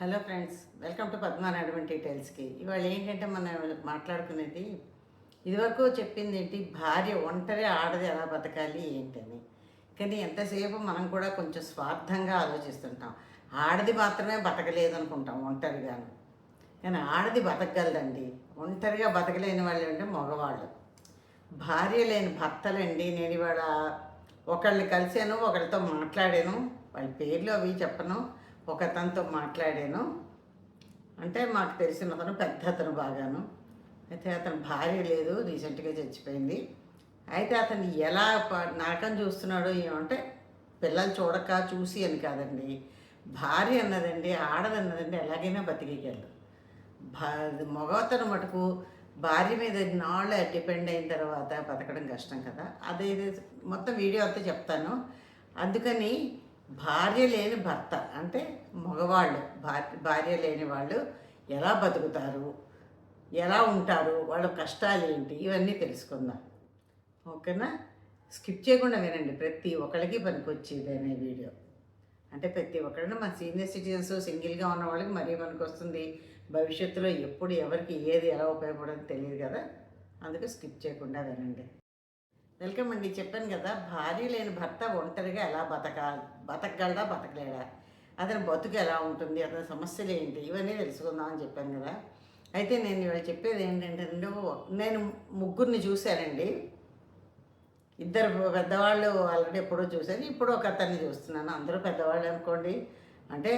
Hello friends welcome to పద్మానాడమన్ డీటెయిల్స్కి ఇవాళ ఏంటంటే మనం మాట్లాడుకునేది ఇదివరకు చెప్పింది ఏంటి భార్య ఒంటరి ఆడది ఎలా బతకాలి ఏంటని. కానీ ఎంతసేపు మనం కూడా కొంచెం స్వార్థంగా ఆలోచిస్తుంటాం. ఆడది మాత్రమే బతకలేదు అనుకుంటాం ఒంటరిగాను. కానీ ఆడది బతకగలదండి. ఒంటరిగా బతకలేని వాళ్ళు అంటే మగవాళ్ళు. భార్య లేని భర్తలండి. నేను ఇవాళ ఒకళ్ళని కలిశాను ఒకరితో మాట్లాడాను. వాళ్ళ పేర్లు అవి చెప్పను. ఒకతనితో మాట్లాడాను. అంటే మాకు తెలిసిన అతను పెద్ద అతను బాగాను. అయితే అతని భార్య లేదు రీసెంట్గా చచ్చిపోయింది. అయితే అతను ఎలా నాటకం నరకం చూస్తున్నాడో ఏమంటే పిల్లలు చూడక చూసి అని కాదండి. భార్య అన్నదండి ఆడదన్నదండి ఎలాగైనా బతికేయగలరు భా మగతను మటుకు భార్య మీద నాళ్ళు డిపెండ్ అయిన తర్వాత బతకడం కష్టం కదా. అదే మొత్తం వీడియో అంతా చెప్తాను. అందుకని భార్య లేని భర్త అంటే మగవాళ్ళు భార్య భార్య లేని వాళ్ళు ఎలా బతుకుతారు? ఎలా ఉంటారు? వాళ్ళ కష్టాలు ఏంటి? ఇవన్నీ తెలుసుకుందాం. ఓకేనా? స్కిప్ చేయకుండా వినండి. ప్రతి ఒక్కరికి పనికొచ్చేది అనే వీడియో. అంటే ప్రతి ఒక్కరిని మన సీనియర్ సిటిజన్స్ సింగిల్గా ఉన్న వాళ్ళకి మరీ పనికి వస్తుంది భవిష్యత్తులో ఎప్పుడు ఎవరికి ఏది ఎలా ఉపయోగపడదో తెలియదు కదా? అందుకే స్కిప్ చేయకుండా వినండి. వెల్కమ్ అండి. చెప్పాను కదా భార్య లేని భర్త ఒంటరిగా ఎలా బతక బతకగలడా బతకలేడా? అతని బతుకు ఎలా ఉంటుంది అతని సమస్యలు ఏంటి? ఇవన్నీ తెలుసుకుందామని చెప్పాను కదా. అయితే నేను ఇవాళ చెప్పేది ఏంటంటే నేను ముగ్గురిని చూశానండి. ఇద్దరు పెద్దవాళ్ళు ఆల్రెడీ ఎప్పుడో చూశాను ఇప్పుడు ఒక అతన్ని చూస్తున్నాను. అందరూ పెద్దవాళ్ళు అనుకోండి. అంటే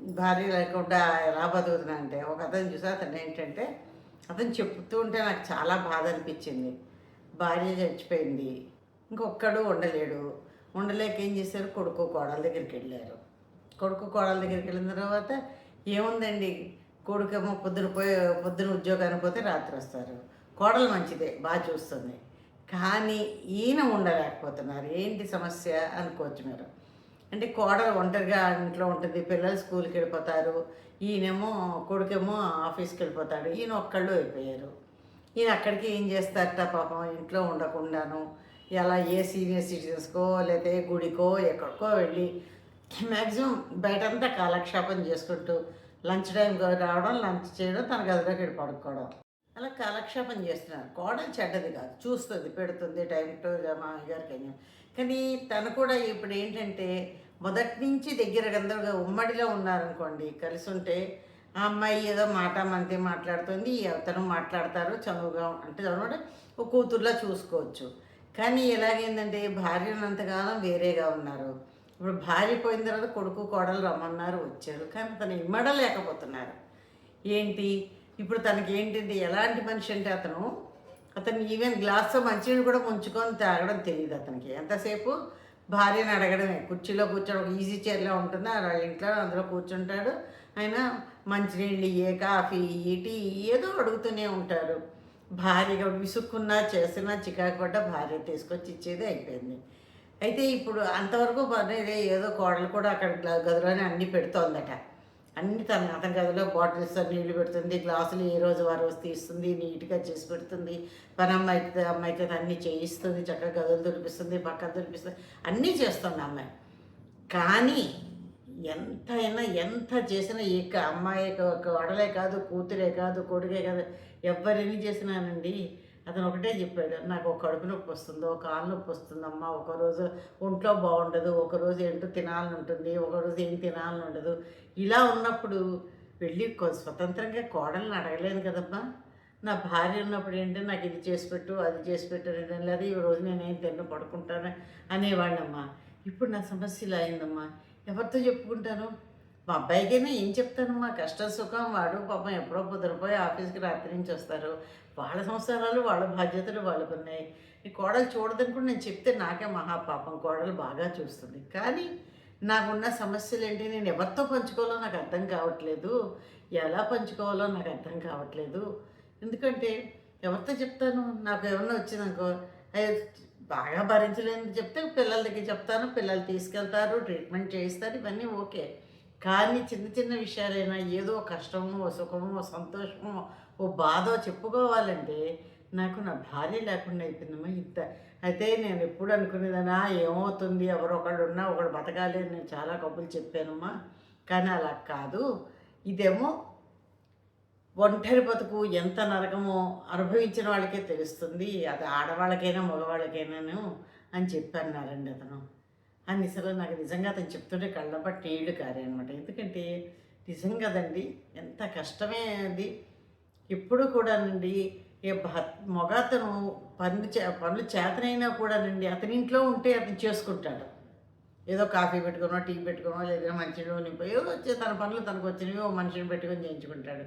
భార్య లేకుండా ఎలా బతుకుతున్నా అంటే ఒక అతను చూసా అతను ఏంటంటే అతను చెప్తూ ఉంటే నాకు చాలా బాధ అనిపించింది. భార్య చచ్చిపోయింది. ఇంకొక్కడు ఉండలేడు. ఉండలేక ఏం చేశారు? కొడుకు కోడల దగ్గరికి వెళ్ళారు. కొడుకు కోడల దగ్గరికి వెళ్ళిన తర్వాత ఏముందండి? కొడుకేమో పొద్దున పోయి పొద్దున ఉద్యోగానికి పోతే రాత్రి వస్తారు. కోడలు మంచిదే బాగా చూస్తుంది. కానీ ఈయన ఉండలేకపోతున్నారు. ఏంటి సమస్య అనుకోవచ్చు మీరు. అంటే కోడలు ఒంటరిగా ఇంట్లో ఉంటుంది. పిల్లలు స్కూల్కి వెళ్ళిపోతారు. ఈయనేమో కొడుకేమో ఆఫీస్కి వెళ్ళిపోతాడు. ఈయన ఒక్కళ్ళు అయిపోయారు. ఈయన అక్కడికి ఏం చేస్తారట పాపం? ఇంట్లో ఉండకుండాను. ఎలా ఏ సీనియర్ సిటిజన్స్కో లేకపోతే గుడికో ఎక్కడికో వెళ్ళి మ్యాక్సిమం బయటంతా కాలక్షేపం చేసుకుంటూ లంచ్ టైంకి రావడం లంచ్ చేయడం తన గదిలోకి వెళ్ళి పడుకోవడం. అలా కాలక్షేపం చేస్తున్నారు. కోడలు చెడ్డది కాదు. చూస్తుంది పెడుతుంది టైం టు మామగారికి అని. కానీ తను కూడా ఇప్పుడు ఏంటంటే మొదటి నుంచి దగ్గర గందరగా ఉమ్మడిలో ఉన్నారనుకోండి కలిసి ఉంటే ఆ అమ్మాయి ఏదో మాట మంతే మాట్లాడుతుంది ఈ అతను మాట్లాడతారు చదువుగా అంటే చదువు ఒక కూతుర్లా చూసుకోవచ్చు. కానీ ఎలాగైందంటే భార్యను ఉన్నంతకాలం వేరేగా ఉన్నారు. ఇప్పుడు భార్య పోయిన తర్వాత కొడుకు కోడలు రమ్మన్నారు వచ్చారు. కానీ తను ఇమ్మడలేకపోతున్నారు. ఏంటి? ఇప్పుడు తనకి ఏంటంటే ఎలాంటి మనిషి అంటే అతను అతను ఈవెన్ గ్లాస్తో మంచినీళ్ళు కూడా ముంచుకొని తాగడం తెలియదు అతనికి. ఎంతసేపు? భార్యను అడగడమే. కుర్చీలో కూర్చోడం ఒక ఈజీ చైర్లో ఉంటుంది. ఆ ఇంట్లో అందులో కూర్చుంటాడు. ఆయన మంచినీళ్ళు ఇయ్యే కాఫీ ఇయ్యి, టీ ఏదో అడుగుతూనే ఉంటారు. భార్యగా విసుక్కున్నా చేసినా చికాకు పడ్డ భార్య తీసుకొచ్చి ఇచ్చేది అయిపోయింది. అయితే ఇప్పుడు అంతవరకు పర్లేదు ఏదో కోడలు కూడా అక్కడ గదిలోనే అన్నీ పెడుతోందట. అన్ని తన అతని గదిలో బాటిల్స్ నీళ్ళు పెడుతుంది గ్లాసులు ఏ రోజు వారు రోజు తీస్తుంది నీట్గా చేసి పెడుతుంది పని అమ్మాయి అమ్మాయితో అన్నీ చేయిస్తుంది చక్కగా గదులు దొరిపిస్తుంది పక్కన దొరిపిస్తుంది అన్నీ చేస్తుంది అమ్మాయి. కానీ ఎంత అయినా ఎంత చేసినా ఈ అమ్మాయి ఒక కోడలే కాదు కూతురే కాదు కొడుకే కాదు ఎవరిని చేసినానండి అతను ఒకటే చెప్పాడు నాకు ఒక కడుపు నొప్పి వస్తుందో కాలు నొప్పి వస్తుందమ్మా ఒకరోజు ఒంట్లో బాగుండదు ఒకరోజు ఏంటో తినాలని ఉంటుంది ఒకరోజు ఏం తినాలని ఉండదు. ఇలా ఉన్నప్పుడు వెళ్ళి స్వతంత్రంగా కోడల్ని అడగలేను కదమ్మా. నా భార్య ఉన్నప్పుడు ఏంటి నాకు ఇది చేసి పెట్టు అది చేసి పెట్టు అనేది లేదు ఈ రోజు నేను ఏం తిన్న పడుకుంటాను అనేవాళ్ళమ్మా ఇప్పుడు నా సమస్య ఇలా అయిందమ్మా. ఎవరితో చెప్పుకుంటాను? మా అబ్బాయికైనా ఏం చెప్తాను మా కష్టం సుఖం వాడు పాపం ఎప్పుడో కుదిరిపోయి ఆఫీస్కి రాత్రి నుంచి వస్తారు. వాళ్ళ సంసారాలు వాళ్ళ బాధ్యతలు వాళ్ళకు ఉన్నాయి ఈ కోడలు చూడదనుకుంటే నేను చెప్తే నాకే మహాపాపం కోడలు బాగా చూస్తుంది. కానీ నాకున్న సమస్యలు ఏంటి నేను ఎవరితో పంచుకోవాలో నాకు అర్థం కావట్లేదు. ఎలా పంచుకోవాలో నాకు అర్థం కావట్లేదు. ఎందుకంటే ఎవరితో చెప్తాను? నాకు ఏమన్నా వచ్చిందనుకో బాగా భరించలేని చెప్తే పిల్లల దగ్గర చెప్తాను. పిల్లలు తీసుకెళ్తారు ట్రీట్మెంట్ చేయిస్తారు. ఇవన్నీ ఓకే. కానీ చిన్న చిన్న విషయాలైనా ఏదో కష్టమో సుఖమో ఓ సంతోషమో ఓ బాధో చెప్పుకోవాలంటే నాకు నా భార్య లేకుండా అయిపోయిందమ్మా ఇంత. అయితే నేను ఎప్పుడు అనుకునేదనా ఏమవుతుంది? ఎవరో ఒకళ్ళు ఉన్నా ఒకడు బతకాలి అని నేను చాలా కబుర్లు చెప్పానమ్మా. కానీ అలా కాదు. ఇదేమో ఒంటరి బతుకు ఎంత నరకమో అనుభవించిన వాళ్ళకే తెలుస్తుంది. అది ఆడవాళ్ళకైనా మగవాళ్ళకైనాను అని చెప్పి అన్నారండి అతను. అని అసలు నాకు నిజంగా అతను చెప్తుంటే కళ్ళబట్టి నీళ్ళు కారే అనమాట ఎందుకంటే నిజం కదండి ఎంత కష్టమే అది. ఎప్పుడు కూడానండి ఏ మగ అతను పనులు చే పనులు చేతనైనా కూడానండి అతని ఇంట్లో ఉంటే అతను చేసుకుంటాడు. ఏదో కాఫీ పెట్టుకునో టీ పెట్టుకునో లేదా మంచినీళ్ళు నింపో వచ్చే తన పనులు తనకు వచ్చినవి ఓ మనిషిని పెట్టుకొని చేయించుకుంటాడు.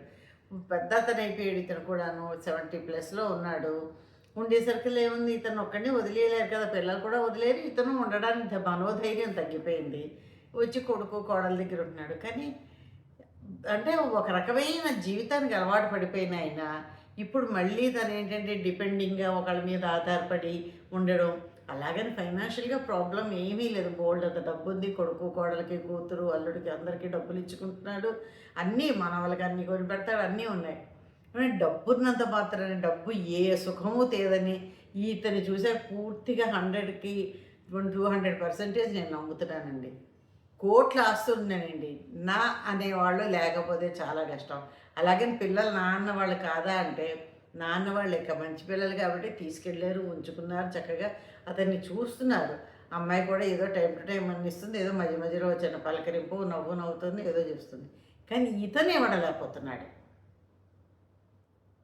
పెద్ద అతను అయిపోయాడు ఇతను కూడాను సెవెంటీ ప్లస్లో ఉన్నాడు. ఉండేసరికి లేముంది ఇతను ఒక్కడిని వదిలేయలేరు కదా. పిల్లలు కూడా వదిలేరు. ఇతను ఉండడానికి మనోధైర్యం తగ్గిపోయింది. వచ్చి కొడుకు కోడల దగ్గర ఉంటున్నాడు. కానీ అంటే ఒక రకమైన జీవితానికి అలవాటు పడిపోయిన ఆయన. ఇప్పుడు మళ్ళీ తను ఏంటంటే డిపెండింగ్గా ఒకళ్ళ మీద ఆధారపడి ఉండడం. అలాగని ఫైనాన్షియల్గా ప్రాబ్లం ఏమీ లేదు. బోల్డ్ అంత డబ్బు ఉంది. కొడుకు కోడలకి కూతురు అల్లుడికి అందరికీ డబ్బులు ఇచ్చుకుంటున్నాడు. అన్నీ మన వాళ్ళకి అన్నీ కొని పెడతాడు. అన్నీ ఉన్నాయి. డబ్బున్నంత డబ్బు ఉన్నంత డబ్బు ఏ సుఖము తేదని ఈతని చూసే పూర్తిగా హండ్రెడ్కి టూ హండ్రెడ్ పర్సెంటేజ్ నేను నమ్ముతున్నానండి. కోట్ల ఆస్తున్నానండి నా అనేవాళ్ళు లేకపోతే చాలా కష్టం. అలాగే పిల్లలు నాన్న వాళ్ళు కాదా అంటే నాన్న వాళ్ళు ఇక మంచి పిల్లలు కాబట్టి తీసుకెళ్ళారు ఉంచుకున్నారు చక్కగా అతన్ని చూస్తున్నారు. అమ్మాయి కూడా ఏదో టైం టు టైం అందిస్తుంది ఏదో మధ్య మధ్యలో చిన్న పలకరింపు నవ్వు నవ్వుతుంది ఏదో చేస్తుంది కానీ ఇతనే ఇవ్వడలేకపోతున్నాడు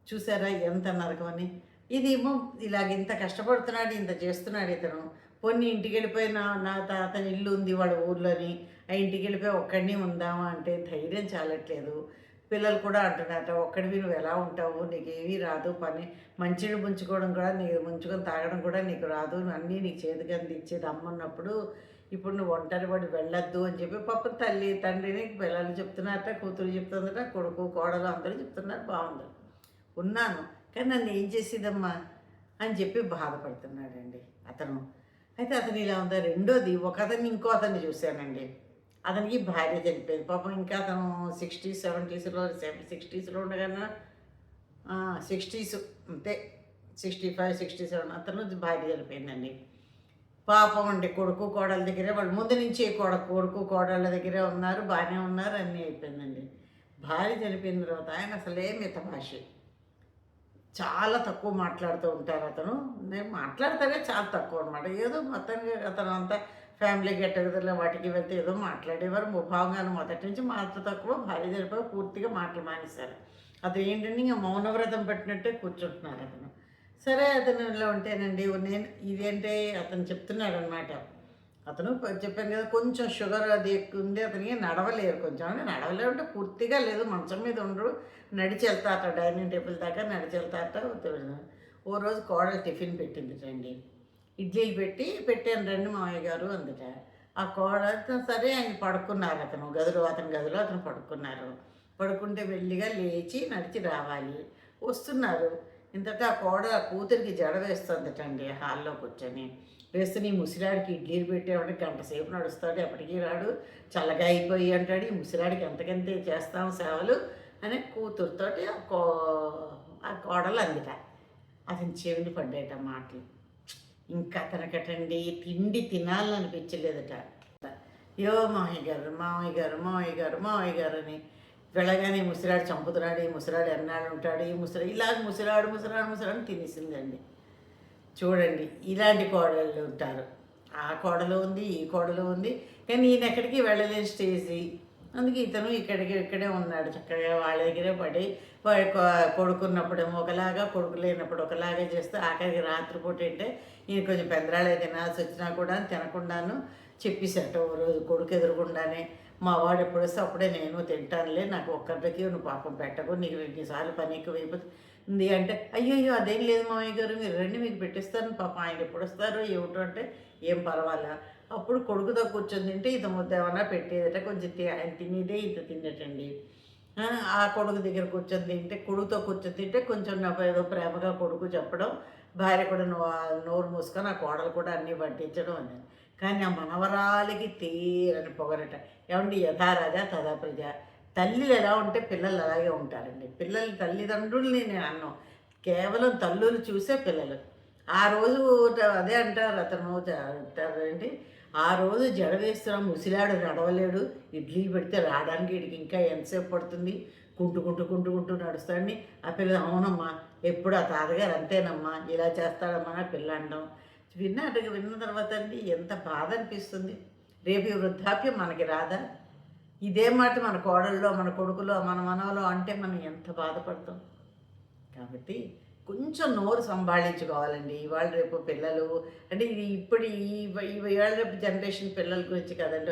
చూసారా ఎంత నరకమని ఇదేమో ఇలాగ ఇంత కష్టపడుతున్నాడు ఇంత చేస్తున్నాడు ఇతను. పొన్ని ఇంటికి వెళ్ళిపోయిన నా తాత ఇల్లు ఉంది వాళ్ళ ఊర్లోని ఆ ఇంటికి వెళ్ళిపోయి ఒక్కడిని ఉందామా అంటే ధైర్యం చాలట్లేదు. పిల్లలు కూడా అంటున్నారట ఒక్కడివి నువ్వు ఎలా ఉంటావు? నీకు ఏమీ రాదు పని మంచిని ముంచుకోవడం కూడా నీకు ముంచుకొని తాగడం కూడా నీకు రాదు. అన్నీ నీకు చేతికి అందించేది అమ్మన్నప్పుడు ఇప్పుడు నువ్వు ఒంటరి పడి వెళ్ళొద్దు అని చెప్పి పాప తల్లి తండ్రిని పిల్లలు చెప్తున్నారట కూతురు చెప్తుందట కొడుకు కోడలు అందరూ చెప్తున్నారు బాగుంది ఉన్నాను. కానీ నన్ను ఏం చేసేదమ్మా అని చెప్పి బాధపడుతున్నాడండి అతను. అయితే అతను ఇలా ఉందా? రెండోది ఒక అతన్ని ఇంకో అతన్ని చూశానండి. అతనికి భార్య చనిపోయింది. పాపం ఇంకా అతను సిక్స్టీస్ సెవెంటీస్లో సిక్స్టీస్లో ఉండగానే సిక్స్టీస్ అంతే సిక్స్టీ ఫైవ్ సిక్స్టీ సెవెన్ అతను భార్య చనిపోయిందండి. పాపం అండి కొడుకు కోడల దగ్గరే వాళ్ళు ముందు నుంచి కొడ కొడుకు కోడళ్ళ దగ్గరే ఉన్నారు బాగానే ఉన్నారు అన్నీ అయిపోయిందండి. భార్య చనిపోయిన తర్వాత ఆయన అసలే మిత భాషే చాలా తక్కువ మాట్లాడుతూ ఉంటారు అతను. నేను మాట్లాడతానే చాలా తక్కువ అనమాట ఏదో మొత్తానికి అతను అంతా ఫ్యామిలీ గెట్ వాటికి వెళ్తే ఏదో మాట్లాడేవారు. ముభావంగాను మొదటి నుంచి మాత్రం తక్కువ భార్య జరిపోయి పూర్తిగా మాటలు మానేశారు. అతను ఏంటంటే ఇంకా మౌనవ్రతం పెట్టినట్టే కూర్చుంటున్నారు అతను. సరే అతను ఇలా ఉంటేనండి నేను ఇదేంటే అతను చెప్తున్నాడు అనమాట అతను చెప్పాను కదా కొంచెం షుగర్ అది ఎక్కువ ఉంది అతనికి నడవలేరు కొంచెం. అంటే నడవలేరు అంటే పూర్తిగా లేదు మంచం మీద ఉండరు నడిచి వెళ్తారట డైనింగ్ టేబుల్ దాకా నడిచి వెళ్తారట ఓ రోజు కోడలు టిఫిన్ పెట్టింది రండి. ఇడ్లీలు పెట్టి పెట్టాను రండి మామయ్య గారు అందుట. ఆ కోడ సరే ఆయన పడుకున్నారు అతను గదిలో అతని గదిలో అతను పడుకున్నారు. పడుకుంటే వెళ్ళిగా లేచి నడిచి రావాలి. వస్తున్నారు. ఇంతటా ఆ కోడ ఆ కూతురికి జడ వేస్తుందటండి హాల్లో కూర్చొని వేస్తే నీ ముసిరాడికి ఇడ్లీలు పెట్టేవాడికి గంట సేపు నడుస్తాడు ఎప్పటికీ రాడు. చల్లగా అయిపోయి అంటాడు ఈ ముసిరాడికి ఎంతకంతే చేస్తాం సేవలు అని కూతురుతోటి ఆ కో ఆ కోడలు అందుట. అతని చెవిని పడ్డాయట మాటలు. ఇంకా అతనికటండి తిండి తినాలనిపించలేదట. యో మామయ్య గారు మామయ్య గారు మామయ్య గారు మామయ్య గారు అని వెళ్ళగానే ముసిరాడు చంపుతున్నాడు ఈ ముసిరాడు ఎన్నాడు ఉంటాడు ఈ ముసిరాడు ఇలాగ ముసిరాడు ముసిరాడు ముసిరాడు తినేసిందండి. చూడండి ఇలాంటి కోడళ్ళు ఉంటారు. ఆ కోడలు ఉంది ఈ కోడలు ఉంది. కానీ ఈయన ఎక్కడికి వెళ్ళలేని స్టేజీ. అందుకే ఇతను ఇక్కడికి ఇక్కడే ఉన్నాడు. చక్కగా వాళ్ళ దగ్గరే పడి వాడి కొడుకున్నప్పుడేమో ఒకలాగా కొడుకు లేనప్పుడు ఒకలాగా చేస్తూ ఆఖరికి రాత్రిపూట అంటే ఈయన కొంచెం పెందరాలే తినాల్సి వచ్చినా కూడా తినకుండాను చెప్పేసట ఓ రోజు కొడుకు ఎదురుకుండానే. మా వాడు ఎప్పుడు వస్తే అప్పుడే నేను తింటానులే నాకు ఒక్కరికి నువ్వు పాపం పెట్టకు నీకు రెండుసార్లు పని ఎక్కువైపోతుంది. ఉంది అంటే అయ్యో అయ్యో అదేం లేదు మామయ్య గారు మీరు రండి మీకు పెట్టిస్తాను పాప ఆయన ఎప్పుడు వస్తారో ఏమిటో అంటే ఏం పర్వాలా అప్పుడు కొడుకుతో కూర్చొని తింటే ఇది ముద్ద ఏమన్నా పెట్టేదట కొంచెం ఆయన తినేదే ఇంత తినేటండి ఆ, కొడుకు దగ్గర కూర్చొని తింటే కొడుకుతో కూర్చొని తింటే కొంచెం నాకు ఏదో ప్రేమగా కొడుకు చెప్పడం భార్య కూడా నో నోరు మూసుకొని ఆ కోడలు కూడా అన్నీ పట్టించడం అని. కానీ ఆ మనవరాలకి తీరని పొగరట. ఏమండి యథారాజా తదా ప్రజ? తల్లిలు ఎలా ఉంటే పిల్లలు అలాగే ఉంటారండి. పిల్లలు తల్లిదండ్రుల్ని నేను అన్నాను కేవలం తల్లులు చూసే పిల్లలు. ఆ రోజు అదే అంటారు అతను అంటారండి అంటారు ఆ రోజు జడ వేస్తున్నాం ముసిలాడు నడవలేడు ఇడ్లీ పెడితే రావడానికి వీడికి ఇంకా ఎంతసేపు పడుతుంది? కుంటుకుంటూ కుంటుకుంటూ నడుస్తాడని ఆ పిల్ల అవునమ్మా ఎప్పుడు ఆ తాతగారు అంతేనమ్మా ఇలా చేస్తాడమ్మా అని పిల్ల అనడం. విన్నాడు విన్న తర్వాత అండి ఎంత బాధ అనిపిస్తుంది. రేపు వృద్ధాప్యం మనకి రాదా? ఇదే మాట మన కోడల్లో మన కొడుకులో మన మనవలో అంటే మనం ఎంత బాధపడతాం? కాబట్టి కొంచెం నోరు సంభాళించుకోవాలండి. ఇవాళ రేపు పిల్లలు అంటే ఇది ఇప్పుడు ఈ ఇవాళ రేపు జనరేషన్ పిల్లల గురించి కదండి.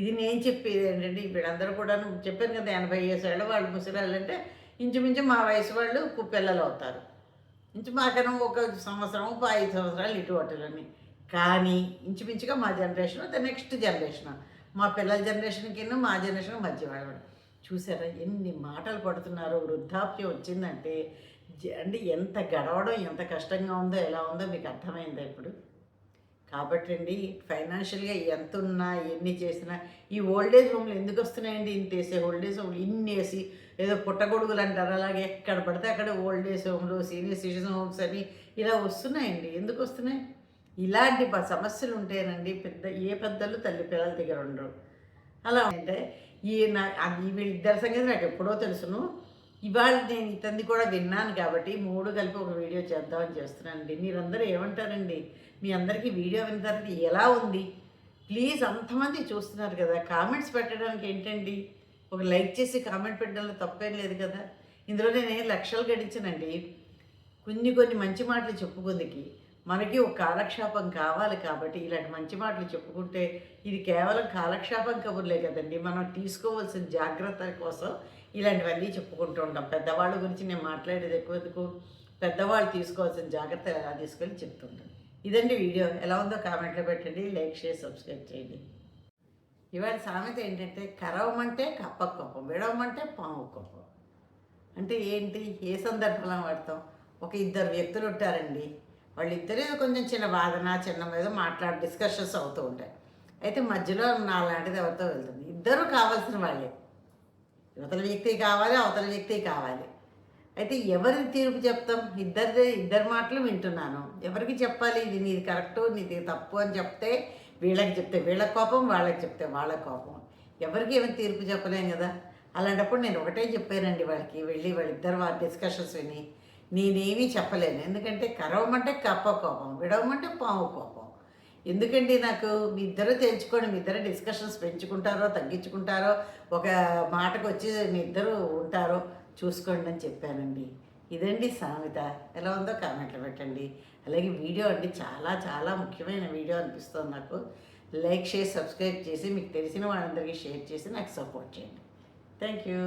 ఇది నేను చెప్పేది ఏంటంటే వీళ్ళందరూ కూడా చెప్పాను కదా ఎనభై ఏళ్ళు వాళ్ళు ముసలాళ్ళు అంటే ఇంచుమించు మా వయసు వాళ్ళు కు- పిల్లలు అవుతారు. ఇంచు మాకన్నా ఒక సంవత్సరం ఒక ఐదు సంవత్సరాలు ఇటు అటులని. కానీ ఇంచుమించుగా మా జనరేషన్ ద నెక్స్ట్ జనరేషన్. మా పిల్లల జనరేషన్కి మా జనరేషన్ మధ్య వాళ్ళు చూసారా ఎన్ని మాటలు పడుతున్నారో? వృద్ధాప్యం వచ్చిందంటే అంటే ఎంత గడవడం ఎంత కష్టంగా ఉందో ఎలా ఉందో మీకు అర్థమైందా ఇప్పుడు? కాబట్టి అండి ఫైనాన్షియల్గా ఎంత ఉన్నా ఎన్ని చేసినా ఈ ఓల్డేజ్ హోమ్లు ఎందుకు వస్తున్నాయండి? ఇంత వేసే ఓల్డేజ్ హోమ్లు ఇన్ని వేసి ఏదో పుట్టగొడుగులు అంటారు. అలాగే ఎక్కడ పడితే అక్కడ ఓల్డేజ్ హోమ్లు సీనియర్ సిటిజన్ హోమ్స్ అని ఇలా వస్తున్నాయండి. ఎందుకు వస్తున్నాయి? ఇలాంటి సమస్యలు ఉంటేనండి పెద్ద ఏ పెద్దలు తల్లి పిల్లల దగ్గర ఉండరు. అలా అంటే ఈ నా వీళ్ళిద్దరి సంగతి నాకు ఎప్పుడో తెలుసును. ఇవాళ నేను ఇతంది కూడా విన్నాను కాబట్టి మూడు కలిపి ఒక వీడియో చేద్దామని చేస్తున్నానండి. మీరందరూ ఏమంటారండి? మీ అందరికీ వీడియో విన్న తర్వాత ఎలా ఉంది? ప్లీజ్ అంతమంది చూస్తున్నారు కదా కామెంట్స్ పెట్టడానికి ఏంటండి? ఒక లైక్ చేసి కామెంట్ పెట్టడంలో తప్పేం లేదు కదా. ఇందులో నేను లక్షలు గడించానండి. కొన్ని కొన్ని మంచి మాటలు చెప్పుకుందికి. మనకి ఒక కాలక్షేపం కావాలి కాబట్టి ఇలాంటి మంచి మాటలు చెప్పుకుంటే ఇది కేవలం కాలక్షేపం కబుర్లే కదండి. మనం తీసుకోవాల్సిన జాగ్రత్త కోసం ఇలాంటివన్నీ చెప్పుకుంటూ ఉంటాం. పెద్దవాళ్ళ గురించి నేను మాట్లాడేది ఎక్కువ ఎందుకు? పెద్దవాళ్ళు తీసుకోవాల్సిన జాగ్రత్త ఎలా తీసుకొని చెప్తుంటాను ఇదండి వీడియో. ఎలా ఉందో కామెంట్లో పెట్టండి. లైక్ చేసి సబ్స్క్రైబ్ చేయండి. ఇవాళ సామెత ఏంటంటే కరవమంటే కప్ప కొప్పం విడవమంటే పాము కొప్పం అంటే ఏంటి? ఏ సందర్భంలో వాడతాం? ఒక ఇద్దరు వ్యక్తులు ఉంటారండి. వాళ్ళిద్దరే కొంచెం చిన్న వాదన చిన్న మీద మాట్లాడి డిస్కషన్స్ అవుతూ ఉంటాయి. అయితే మధ్యలో నా లాంటిది ఎవరితో వెళ్తుంది? ఇద్దరు కావాల్సిన వాళ్ళే. యువతల వ్యక్తి కావాలి అవతల వ్యక్తి కావాలి. అయితే ఎవరిని తీర్పు చెప్తాం? ఇద్దరిదే ఇద్దరి మాటలు వింటున్నాను. ఎవరికి చెప్పాలి? ఇది నీది కరెక్టు నీది తప్పు అని చెప్తే వీళ్ళకి చెప్తే వీళ్ళ కోపం వాళ్ళకి చెప్తే వాళ్ళ కోపం. ఎవరికి ఏమి తీర్పు చెప్పలేం కదా? అలాంటప్పుడు నేను ఒకటే చెప్పానండి వాళ్ళకి వెళ్ళి వాళ్ళిద్దరు వాళ్ళ డిస్కషన్స్ విని నేనేమీ చెప్పలేను. ఎందుకంటే కరవమంటే కప్ప కోపం విడవమంటే పాము కోపం ఎందుకండి నాకు? మీ ఇద్దరు తెలుసుకోండి మీ ఇద్దరు డిస్కషన్స్ పెంచుకుంటారో తగ్గించుకుంటారో ఒక మాటకు వచ్చి మీ ఇద్దరు ఉంటారో చూసుకోండి అని చెప్పానండి. ఇదండి సామెత. ఎలా ఉందో కామెంట్లు పెట్టండి. అలాగే వీడియో అండి చాలా చాలా ముఖ్యమైన వీడియో అనిపిస్తుంది నాకు. లైక్ చేసి సబ్స్క్రైబ్ చేసి మీకు తెలిసిన వాళ్ళందరికీ షేర్ చేసి నాకు సపోర్ట్ చేయండి. Thank you.